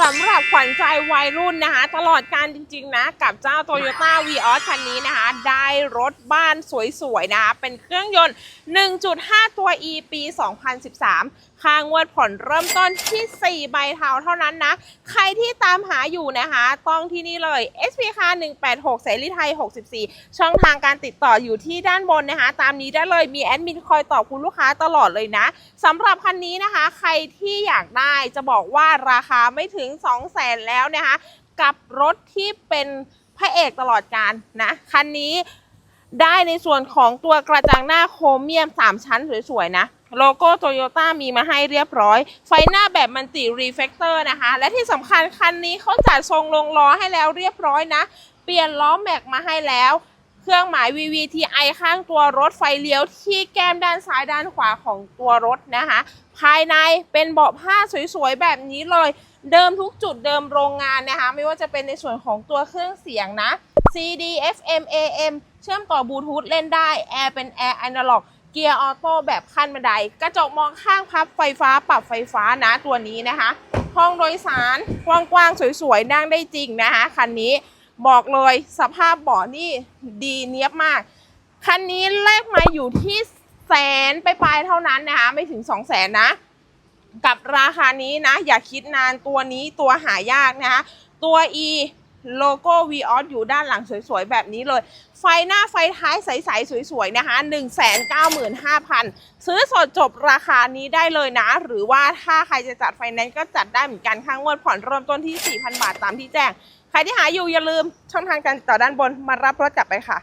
สำหรับขวัญใจวัยรุ่นนะคะ ตลอดการจริงๆนะ กับเจ้า Toyota v ีออสคันนี้นะคะ ได้รถบ้านสวยๆนะคะ เป็นเครื่องยนต์ 1.5 ตัว E ปี 2013ค่างวดผ่อนเริ่มต้นที่ 4 ใบเทาเท่านั้นนะ ใครที่ตามหาอยู่นะคะ ต้องที่นี่เลย SP คา186เสรีไทย 64 ช่องทางการติดต่ออยู่ที่ด้านบนนะคะ ตามนี้ได้เลยมีแอดมินคอยตอบคุณลูกค้าตลอดเลยนะสำหรับคันนี้นะคะ ใครที่อยากได้จะบอกว่าราคาไม่ถึง 2 0 0แสนแล้วนะคะ กับรถที่เป็นพระเอกตลอดการนะ คันนี้ ได้ในส่วนของตัวกระจังหน้าโครเมียม 3 ชั้นสวยๆนะโลโก้โตโยต้ามีมาให้เรียบร้อย ไฟหน้าแบบมันติรีเฟกเตอร์นะคะ และที่สำคัญคันนี้เขาจัดทรงลงล้อให้แล้วเรียบร้อยนะ เปลี่ยนล้อแม็กมาให้แล้ว เครื่องหมาย VVTi ข้างตัวรถไฟเลี้ยวที่แก้มด้านซ้ายด้านขวาของตัวรถนะคะ ภายในเป็นเบาะผ้าสวยๆ แบบนี้เลย เดิมทุกจุดเดิมโรงงานนะคะ ไม่ว่าจะเป็นในส่วนของตัวเครื่องเสียงนะ CD FM AM เชื่อมต่อบลูทูธเล่นได้แอร์เป็นแอร์อนาล็อกเกียร์ออโต้แบบขั้นบันได กระจกมองข้างพับไฟฟ้าปรับไฟฟ้านะตัวนี้นะคะ ห้องโดยสารกว้างๆ สวยๆ นั่งได้จริงนะคะ คันนี้บอกเลยสภาพเบาะนี่ดีเนียบมาก คันนี้แลกมาอยู่ที่แสนไปปลายเท่านั้นนะคะ ไม่ถึง 2 0 0แสนนะ กับราคานี้นะ อย่าคิดนานตัวนี้ตัวหายากนะคะ ตัว E โลโก้ v ีอออยู่ด้านหลังสวยๆ แบบนี้เลย ไฟหน้าไฟท้ายใสๆ สวยๆ นะคะ 195,000 ซื้อสดจบราคานี้ได้เลยนะ หรือว่าถ้าใครจะจัดไฟแนนซ์ก็จัดได้เหมือนกันค่างวดผ่อนเริ่มต้นที่ 4,000 บาทตามที่แจ้ง ใครที่หาอยู่อย่าลืมช่องทางการติดต่อด้านบนมารับรถกลับไปค่ะ